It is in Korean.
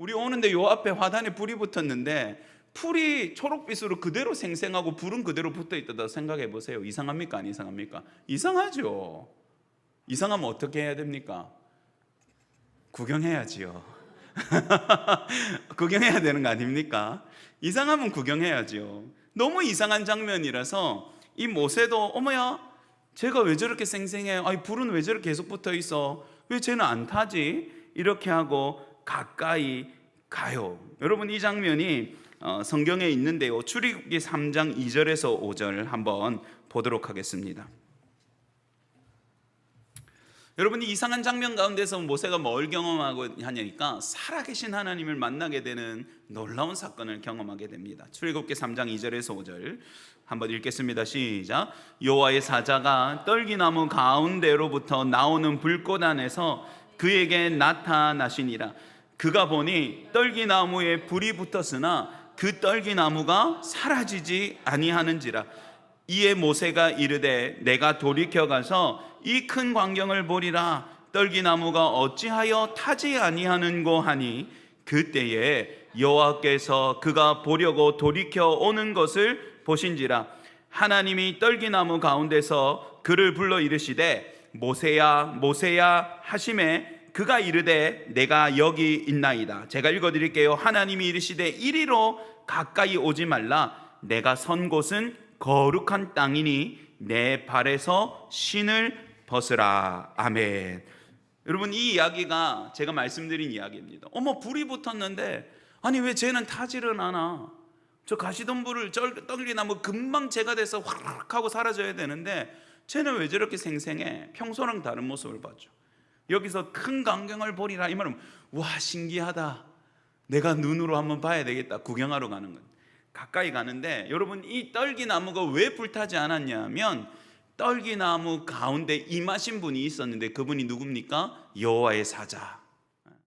우리 오는데 요 앞에 화단에 불이 붙었는데 풀이 초록빛으로 그대로 생생하고 불은 그대로 붙어 있다 생각해 보세요. 이상합니까? 안 이상합니까? 이상하죠. 이상하면 어떻게 해야 됩니까? 구경해야지요. 구경해야 되는 거 아닙니까? 이상하면 구경해야지요. 너무 이상한 장면이라서 이 모세도 어머야, 제가 왜 저렇게 생생해요? 아니 불은 왜 저렇게 계속 붙어 있어? 왜 쟤는 안 타지? 이렇게 하고 가까이 가요. 여러분 이 장면이 어, 성경에 있는데요. 출애굽기 3장 2절에서 5절 한번 보도록 하겠습니다. 여러분이 이상한 장면 가운데서 모세가 뭘 경험하고 하냐니까 살아계신 하나님을 만나게 되는 놀라운 사건을 경험하게 됩니다. 출애굽기 3장 2절에서 5절 한번 읽겠습니다. 시작. 여호와의 사자가 떨기나무 가운데로부터 나오는 불꽃 안에서 그에게 나타나시니라. 그가 보니 떨기나무에 불이 붙었으나 그 떨기나무가 사라지지 아니하는지라. 이에 모세가 이르되 내가 돌이켜 가서 이 큰 광경을 보리라 떨기나무가 어찌하여 타지 아니하는고 하니 그때에 여호와께서 그가 보려고 돌이켜 오는 것을 보신지라 하나님이 떨기나무 가운데서 그를 불러 이르시되 모세야 모세야 하심에 그가 이르되 내가 여기 있나이다 제가 읽어 드릴게요 하나님이 이르시되 이리로 가까이 오지 말라 내가 선 곳은 거룩한 땅이니 내 발에서 신을 벗으라. 아멘. 여러분 이 이야기가 제가 말씀드린 이야기입니다. 어머 불이 붙었는데 아니 왜 쟤는 타지를 않아? 저 가시던 불을 쩔- 떨기나무 금방 제가 돼서 확 하고 사라져야 되는데 쟤는 왜 저렇게 생생해? 평소랑 다른 모습을 봤죠. 여기서 큰 광경을 보리라 이 말은 와 신기하다. 내가 눈으로 한번 봐야 되겠다. 구경하러 가는 건. 가까이 가는데 여러분 이 떨기 나무가 왜 불타지 않았냐면 떨기 나무 가운데 임하신 분이 있었는데 그분이 누굽니까? 여호와의 사자.